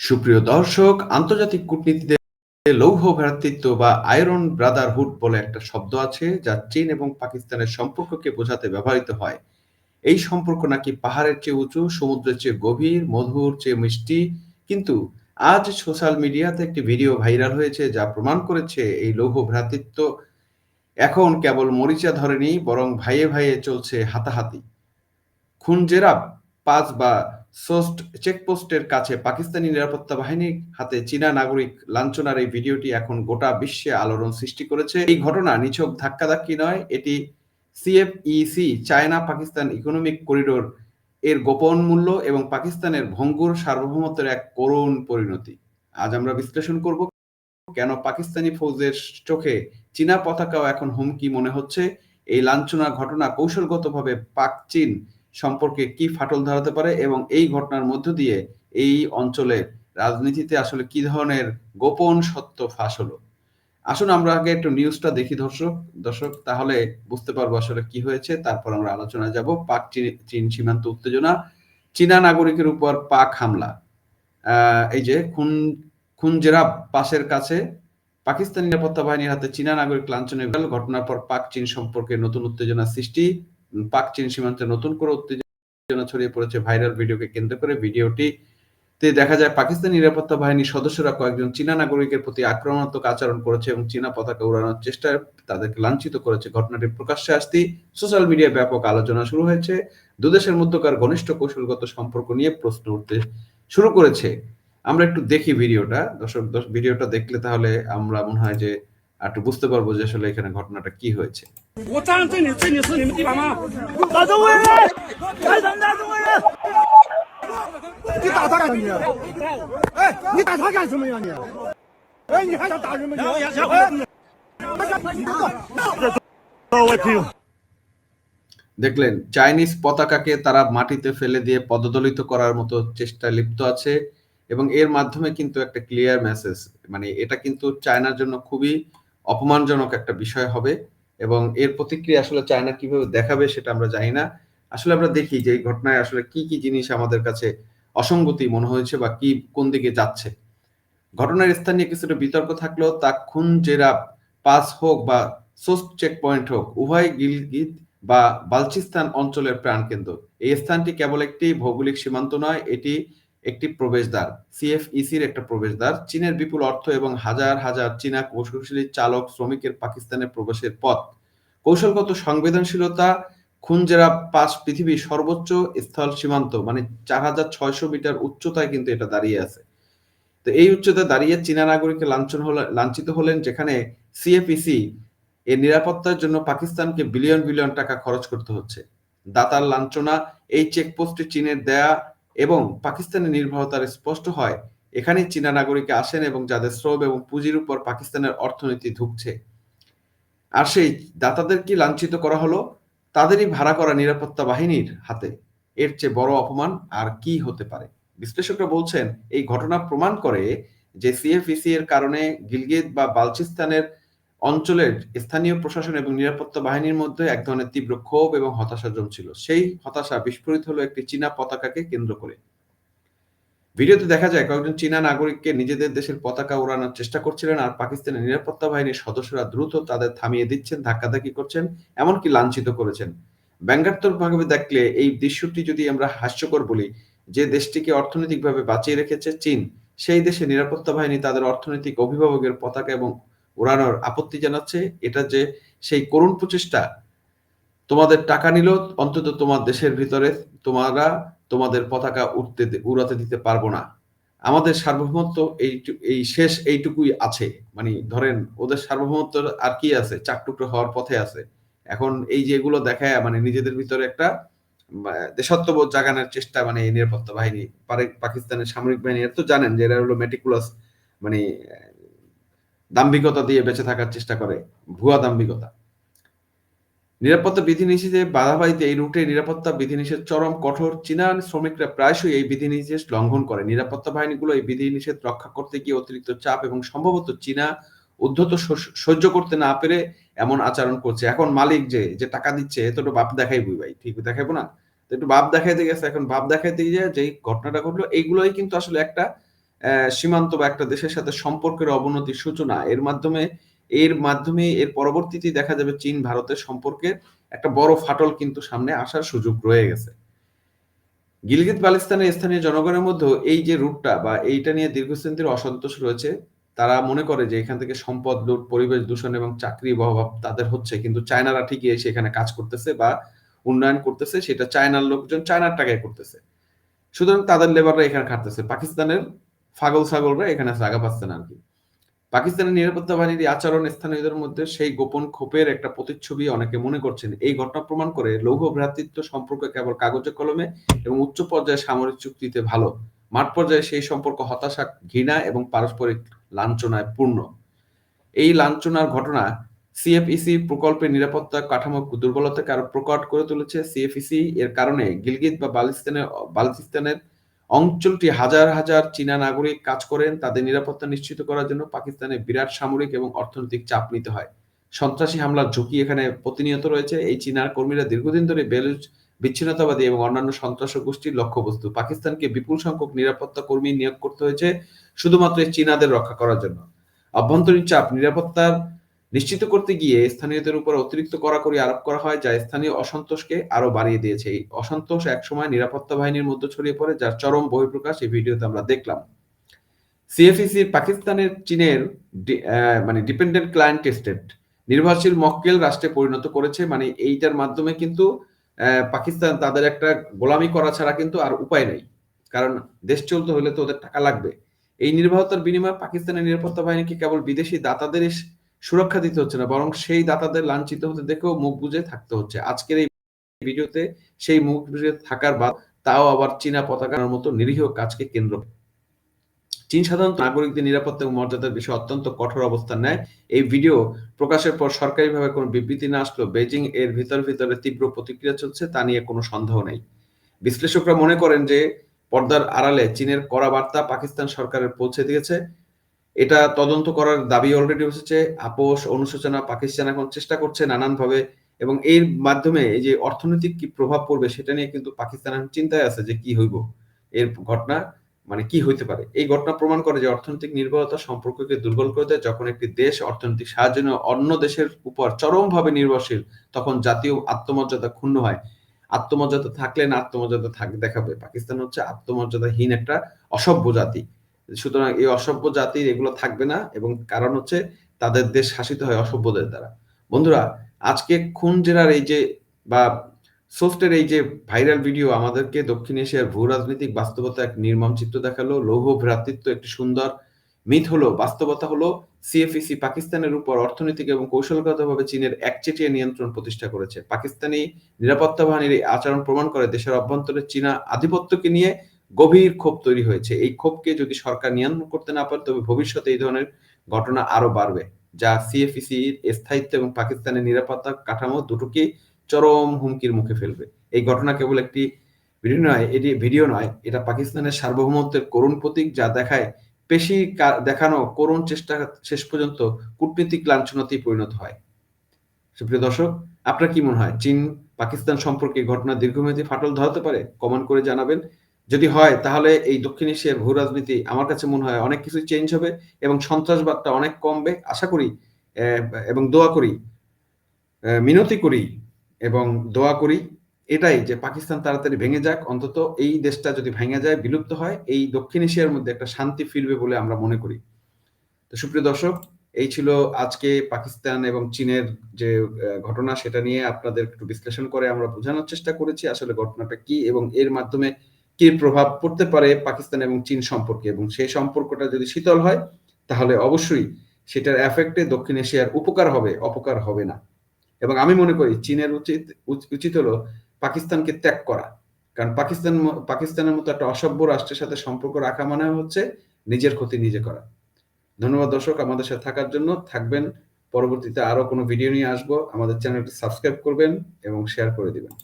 সুপ্রিয় দর্শক, আন্তর্জাতিক কূটনীতিতে লৌহ ভ্রাতৃত্ব বা আয়রন ব্রাদারহুড বলে একটা শব্দ আছে যা চীন এবং পাকিস্তানের সম্পর্ককে বোঝাতে ব্যবহৃত হয়। এই সম্পর্ক নাকি পাহাড়ের চেয়ে উঁচু, সমুদ্রের চেয়ে গভীর, মধুর চেয়ে মিষ্টি? কিন্তু আজ সোশ্যাল মিডিয়াতে একটি ভিডিও ভাইরাল হয়েছে যা প্রমাণ করেছে এই লৌহ ভ্রাতৃত্ব এখন কেবল মরিচা ধরেনি, বরং ভাইয়ে ভাইয়ে চলছে হাতাহাতি। খুনজেরাব পাস বা সোস্ট চেকপোস্টের কাছে পাকিস্তানি নিরাপত্তা বাহিনীর হাতে চীনা নাগরিক লাঞ্ছনার এই ভিডিওটি এখন গোটা বিশ্বে আলোড়ন সৃষ্টি করেছে। এই ঘটনা নিছক ধাক্কাধাক্কি নয়, এটি CFEC China Pakistan economic corridor এর গোপন মূল্য এবং পাকিস্তানের ভঙ্গুর সার্বভৌমত্বের এক করুণ পরিণতি। আজ আমরা বিশ্লেষণ করব কেন পাকিস্তানি ফৌজের চোখে চীনা পতাকাও এখন হুমকি মনে হচ্ছে। এই লাঞ্ছনা ঘটনা কৌশলগতভাবে পাক চীন সম্পর্কে কি ফাটল ধরাতে পারে এবং এই ঘটনার মধ্য দিয়ে এই অঞ্চলের রাজনীতিতে আসলে কি ধরনের গোপন সত্য ফাঁস হলো? আসুন আমরা আগে একটু নিউজটা দেখি দর্শক দর্শক, তাহলে বুঝতে পারব আসলে কি হয়েছে। তারপর আমরা আলোচনায় যাব। পাক চীন সীমান্ত উত্তেজনা, চীনা নাগরিকের উপর পাক হামলা। এই যে খুন খুনজেরাব পাশের কাছে, পাকিস্তানি নিরাপত্তা বাহিনীর হাতে চীনা নাগরিক লাঞ্ছনের ঘটনার পর পাক চীন সম্পর্কে নতুন উত্তেজনা সৃষ্টি। পাক চীন সীমান্তে নতুন করে উত্তেজনা ছড়িয়ে পড়েছে ভাইরাল ভিডিওকে কেন্দ্র করে। ভিডিওটি তে দেখা যায় পাকিস্তান নিরাপত্তা বাহিনীর সদস্যরা কয়েকজন চীনা নাগরিকের প্রতি আক্রমণাত্মক আচরণ করেছে এবং চীনা পতাকা উড়ানোর চেষ্টায় তাদেরকে লাঞ্ছিত করেছে। ঘটনাটি প্রকাশ্যে আসতেই সোশ্যাল মিডিয়ায় ব্যাপক আলোচনা শুরু হয়েছে। দুদেশের মধ্যকার ঘনিষ্ঠ কৌশলগত সম্পর্ক নিয়ে প্রশ্ন উঠতে শুরু করেছে। আমরা একটু দেখি ভিডিওটা। দর্শক, ভিডিওটা দেখলে তাহলে আমরা মনে হয় যে একটু বুঝতে পারব যে আসলে এখানে ঘটনাটা কি হয়েছে। দেখলেন, চাইনিজ পতাকাকে তারা মাটিতে ফেলে দিয়ে পদদলিত করার মতো চেষ্টা লিপ্ত আছে এবং এর মাধ্যমে কিন্তু একটা ক্লিয়ার মেসেজ মানে এটা কিন্তু চায়নার জন্য খুবই অপমানজনক একটা বিষয় হবে এবং এর প্রতিক্রিয়া আসলে চায়না কীভাবে দেখাবে সেটা আমরা জানি না। আসলে আমরা দেখি যে এই ঘটনায় আসলে কি কি জিনিস আমাদের কাছে অসঙ্গতি মনে হয়েছে বা কি, কোন দিকে যাচ্ছে। ঘটনার স্থান নিয়ে কিছুটা বিতর্ক থাকলেও তা খুন জেরা পাস হোক বা সোস্ট চেক পয়েন্ট হোক, উভয় গিলগিত বা বালচিস্তান অঞ্চলের প্রাণকেন্দ্র। এই স্থানটি কেবল একটি ভৌগোলিক সীমান্ত নয়, এটি একটি প্রবেশদ্বার। সিএফইসির একটা প্রবেশদ্বার। চীনের বিপুল অর্থ এবং হাজার হাজার চীনা কৌশলশীলী চালক শ্রমিকের পাকিস্তানে প্রবেশের পথ। কৌশলগত সংবেদনশীলতা, খুনজেরা পাস পৃথিবীর সর্বোচ্চ স্থল সীমান্ত মানে চার হাজার ছয়শো মিটার উচ্চতায় কিন্তু এটা দাঁড়িয়ে আছে। তো এই উচ্চতায় দাঁড়িয়ে চীনা নাগরিককে লাঞ্ছন হলে, লাঞ্ছিত হলেন যেখানে সিএফইসি এর নিরাপত্তার জন্য পাকিস্তানকে বিলিয়ন বিলিয়ন টাকা খরচ করতে হচ্ছে। দাতার লাঞ্ছনা, এই চেকপোস্টে চীনের দেয়া এবং পাকিস্তানের নির্ভরতার স্পষ্ট হয়, এখানেই চীনা নাগরিকে আসেন এবং যাদের শ্রম এবং পুঁজির উপর পাকিস্তানের অর্থনীতি ধুকছে। আর সেই দাতাদের কি লাঞ্ছিত করা হলো, তাদেরই ভাড়া করা নিরাপত্তা বাহিনীর হাতে। এর চেয়ে বড় অপমান আর কি হতে পারে? বিশ্লেষকরা বলছেন, এই ঘটনা প্রমাণ করে যে সিএফইসি এর কারণে গিলগিত বা বালচিস্তানের অঞ্চলের স্থানীয় প্রশাসন এবং নিরাপত্তা বাহিনীর মধ্যে এক ধরনের তীব্র ক্ষোভ এবং হতাশা জমছিল। সেই হতাশা বিস্ফোরিত হলো একটি চীনা পতাকাকে কেন্দ্র করে। ভিডিওতে দেখা যায় কয়েকজন চীনা নাগরিককে নিজেদের দেশের পতাকা উড়ানোর চেষ্টা করছিলেন আর পাকিস্তানের নিরাপত্তা বাহিনীর সদস্যরা দ্রুত তাদের থামিয়ে দিচ্ছেন, ধাক্কাধাক্কি করছেন, এমনকি লাঞ্ছিত করেছেন। ব্যঙ্গাত্মকভাবে দেখলে এই দৃশ্যটি যদি আমরা হাস্যকর বলি, যে দেশটিকে অর্থনৈতিকভাবে বাঁচিয়ে রেখেছে চীন, সেই দেশে নিরাপত্তা বাহিনী তাদের অর্থনৈতিক অভিভাবকের পতাকা এবং উড়ানোর আপত্তি জানাচ্ছে। এটা যে সেই করুণ প্রচেষ্টা, তোমাদের টাকা নিল, অন্তত তোমার দেশের ভিতরে তোমরা তোমাদের পতাকা উঠতে উড়াতে দিতে পারব না। আমাদের সার্বভৌমত্ব এই এই শেষ এইটুকুই আছে। মানে ধরেন, ওদের সার্বভৌমত্ব আর কি আছে? চাকটুকরো হওয়ার পথে আছে। এখন এই যেগুলো দেখায় মানে নিজেদের ভিতরে একটা দেশত্ববোধ জাগানোর চেষ্টা মানে এই নিরাপত্তা বাহিনী পাকিস্তানের সামরিক বাহিনী তো জানেন যে এরা হলো মেটিকুলাস মানে দাম্ভিকতা দিয়ে বেঁচে থাকার চেষ্টা করে, ভুয়া দাম্ভিকতা। নিরাপত্তা বিধিনিষেধে বাধাবাড়িতে এই রুটে নিরাপত্তা বিধিনিষেধ চরম, কঠোর। চীনা শ্রমিকরা প্রায়শই এই বিধিনিষেধ লঙ্ঘন করে। নিরাপত্তা বাহিনীগুলো এই বিধিনিষেধ রক্ষা করতে গিয়ে অতিরিক্ত চাপ এবং সম্ভবত চীনা উদ্ধত সহ্য করতে না পেরে এমন আচরণ করছে। এখন মালিক যে যে টাকা দিচ্ছে তো বাপ দেখাই বুই ভাই, ঠিক দেখাবো না? তো একটু বাপ দেখাইতে গেছে, এখন বাপ দেখাইতে গিয়ে যে ঘটনাটা ঘটলো, এইগুলোই কিন্তু আসলে একটা সীমান্ত বা একটা দেশের সাথে সম্পর্কের অবনতির সূচনা। এর মাধ্যমে এর মাধ্যমে এর পরবর্তীতে দেখা যাবে চীন ভারতের সম্পর্কে একটা বড় ফাটল কিন্তু সামনে আসার সুযোগ রয়ে গেছে। গিলগিত বালতিস্তানের স্থানীয় জনগণের মধ্যে এই যে রুটটা বা এইটা নিয়ে দীর্ঘস্থায়ী ধরে অসন্তোষ রয়েছে। তারা মনে করে যে এখান থেকে সম্পদ লুট, পরিবেশ দূষণ এবং চাকরির অভাব তাদের হচ্ছে। কিন্তু চায়নারা ঠিকই এসে এখানে কাজ করতেছে বা উন্নয়ন করতেছে। সেটা চায়নার লোকজন চায়নার টাকায় করতেছে। সুতরাং তাদের লেবাররা এখানে খাটতেছে। পাকিস্তানের পাগল-ছাগলরা এখানে জাগা পাচ্ছে না আরকি। পাকিস্তানের নিরাপত্তা বাহিনীর আচরণ স্থানীয়দের মধ্যে সেই গোপন ক্ষোভের একটা প্রতিচ্ছবি অনেকে মনে করছেন। এই ঘটনা প্রমাণ করে লৌহ ভ্রাতৃত্ব সম্পর্ক কেবল কাগজে কলমে এবং উচ্চ পর্যায়ে সামরিক চুক্তিতে ভালো। মাঠ পর্যায়ে সেই সম্পর্ক হতাশা, ঘৃণা এবং পারস্পরিক লাঞ্ছনায় পূর্ণ। এই লাঞ্ছনার ঘটনা সিএফইসি প্রকল্পের নিরাপত্তা কাঠামো দুর্বলতাকে আরও প্রকট করে তুলেছে। সিএফইসি এর কারণে গিলগিত বা বালিস্তানের বালতিস্তানের অঞ্চলটি হাজার, হাজার চীনা নাগরিক কাজ করেন। তাদের নিরাপত্তা নিশ্চিত করার জন্য পাকিস্তানে বিরাট সামরিক এবং অর্থনৈতিক চাপ নিতে হয়। সন্ত্রাসী হামলার ঝুঁকি এখানে প্রতিনিয়ত রয়েছে। এই চীনা কর্মীরা দীর্ঘদিন ধরে বেলুচ বিচ্ছিন্নতাবাদী এবং অন্যান্য সন্ত্রাস গোষ্ঠীর লক্ষ্যবস্তু। পাকিস্তানকে বিপুল সংখ্যক নিরাপত্তা কর্মী নিয়োগ করতে হয়েছে শুধুমাত্র চীনাদের রক্ষা করার জন্য। অভ্যন্তরীণ চাপ নিরাপত্তার নিশ্চিত করতে গিয়ে স্থানীয়দের উপর অতিরিক্ত কড়াকড়ি আরোপ করা হয়, যা স্থানীয় অসন্তোষকে আরও বাড়িয়ে দিয়েছে। এই অসন্তোষ একসময় নিরাপত্তা বাহিনীর মধ্যে ছড়িয়ে পড়ে, যার চরম বহিঃপ্রকাশ এই ভিডিওতে আমরা দেখলাম। সিএফইসি পাকিস্তানের চীনের মানে ডিপেন্ডেন্ট ক্লায়েন্ট স্টেট নির্ভরশীল মক্কেল রাষ্ট্রে পরিণত করেছে। মানে এইটার মাধ্যমে কিন্তু পাকিস্তান তাদের একটা গোলামি করা ছাড়া কিন্তু আর উপায় নেই কারণ দেশ চলতে হলে তো ওদের টাকা লাগবে। এই নির্বাহতার বিনিময়ে পাকিস্তানের নিরাপত্তা বাহিনীকে কেবল বিদেশি দাতাদের সুরক্ষা দিতে হচ্ছে না বরং সেই দাতাদের লাঞ্ছিত হতে দেখেও মুখ বুঝে থাকতে হচ্ছে। আজকের এই ভিডিওতে সেই মুখ বুজে থাকার বাদ তাও আবার চীনা পতাকার মতো নিরীহ কাজকে কেন্দ্র চীন সাধারণত নাগরিকদের নিরাপত্তা এবং মর্যাদার বিষয়ে অত্যন্ত কঠোর অবস্থান নেয়। এই ভিডিও প্রকাশের পর সরকারিভাবে কোনো বিবৃতি না আসলেও বেজিং এর ভিতর, ভিতরে তীব্র প্রতিক্রিয়া চলছে তা নিয়ে কোনো সন্দেহ নেই। বিশ্লেষকরা মনে করেন যে পর্দার আড়ালে চীনের কড়া বার্তা পাকিস্তান সরকারের পৌঁছে দিয়েছে। এটা তদন্ত করার দাবি অলরেডি এসেছে। আপোষ, অনুশোচনা, পাকিস্তান এখন চেষ্টা করছে নানানভাবে এবং এর মাধ্যমে এই যে অর্থনৈতিক কি প্রভাব পড়বে সেটা নিয়ে কিন্তু পাকিস্তান চিন্তায় আছে যে কি হইব। এর ঘটনা মানে কি হইতে পারে? এই ঘটনা প্রমাণ করে যে অর্থনৈতিক নির্ভরতা সম্পর্ককে দুর্বল করে দেয়। যখন একটি দেশ অর্থনৈতিক সাহায্য নিয়ে, অন্য দেশের উপর চরমভাবে নির্ভরশীল, তখন জাতীয় আত্মমর্যাদা ক্ষুণ্ণ হয়। আত্মমর্যাদা থাকলে না আত্মমর্যাদা থাক, দেখাবে। পাকিস্তান হচ্ছে আত্মমর্যাদাহীন একটা অসভ্য জাতি। সুতরাং এই অসভ্য জাতির এগুলো থাকবে না এবং কারণ হচ্ছে তাদের দেশ শাসিত হয় অসভ্যদের দ্বারা। বন্ধুরা আজকে খুন জেরার এই যে বা সোস্টের এই যে ভাইরাল ভিডিও আমাদেরকে দক্ষিণ এশিয়ার ভূ-রাজনৈতিক বাস্তবতা এক নির্মম চিত্র দেখাল। লৌহ ভ্রাতৃত্ব একটি সুন্দর মিথ হলো, বাস্তবতা হলো সিএফইসি পাকিস্তানের উপর অর্থনৈতিক এবং কৌশলগতভাবে চীনের একচেটিয়া নিয়ন্ত্রণ প্রতিষ্ঠা করেছে। পাকিস্তানি নিরাপত্তা বাহিনীর আচরণ প্রমাণ করে দেশের অভ্যন্তরে চীনা আধিপত্যকে নিয়ে গভীর ক্ষোভ তৈরি হয়েছে। এই ক্ষোভকে যদি সরকার নিয়ন্ত্রণ করতে না পারে তবে ভবিষ্যতে এই ধরনের ঘটনা আরও বাড়বে। যা সিএফইসির স্থায়িত্ব এবং পাকিস্তানের নিরাপত্তা কাঠামো দুটোকে চরম হুমকির মুখে ফেলবে। এই ঘটনা কেবল একটি ভিডিও নয়, এটি ভিডিও নয়, এটা পাকিস্তানের সার্বভৌমত্বের করুণ প্রতীক যা দেখায় পেশি দেখানো করুণ চেষ্টা শেষ পর্যন্ত কূটনীতিক লাঞ্ছনাতেই পরিণত হয়। সুপ্রিয় দর্শক, আপনার কি মনে হয় চীন পাকিস্তান সম্পর্কে ঘটনা দীর্ঘমেয়াদী ফাটল ধরাতে পারে? কমেন্ট করে জানাবেন। যদি হয়, তাহলে এই দক্ষিণ এশিয়ার ভূ রাজনীতি আমার কাছে মনে হয় অনেক কিছু চেঞ্জ হবে এবং সন্ত্রাসবাদটা অনেক কমবে। আশা করি এবং দোয়া করি মিনতি করি এবং দোয়া করি এটাই যে পাকিস্তান তাড়াতাড়ি ভেঙে যাক। অন্তত এই দেশটা যদি ভেঙে যায়, বিলুপ্ত হয়, এই দক্ষিণ এশিয়ার মধ্যে একটা শান্তি ফিরবে বলে আমরা মনে করি। তো সুপ্রিয় দর্শক, এই ছিল আজকে পাকিস্তান এবং চীনের যে ঘটনা, সেটা নিয়ে আপনাদের একটু বিশ্লেষণ করে আমরা বোঝানোর চেষ্টা করেছি, আসলে ঘটনাটা কি এবং এর মাধ্যমে কি প্রভাব পড়তে পারে পাকিস্তান এবং চীন সম্পর্কে? এবং সেই সম্পর্কটা যদি শীতল হয়, তাহলে অবশ্যই সেটার এফেক্টে দক্ষিণ এশিয়ার উপকার হবে, অপকার হবে না। এবং আমি মনে করি চীনের উচিত উচিত হলো পাকিস্তানকে ত্যাগ করা। কারণ পাকিস্তান পাকিস্তানের মতো একটা অসভ্য রাষ্ট্রের সাথে সম্পর্ক রাখা মানে হচ্ছে নিজের ক্ষতি নিজে করা। ধন্যবাদ দর্শক আমাদের সাথে থাকার জন্য। থাকবেন, পরবর্তীতে আরও কোনো ভিডিও নিয়ে আসব। আমাদের চ্যানেলটি সাবস্ক্রাইব করবেন এবং শেয়ার করে দিবেন।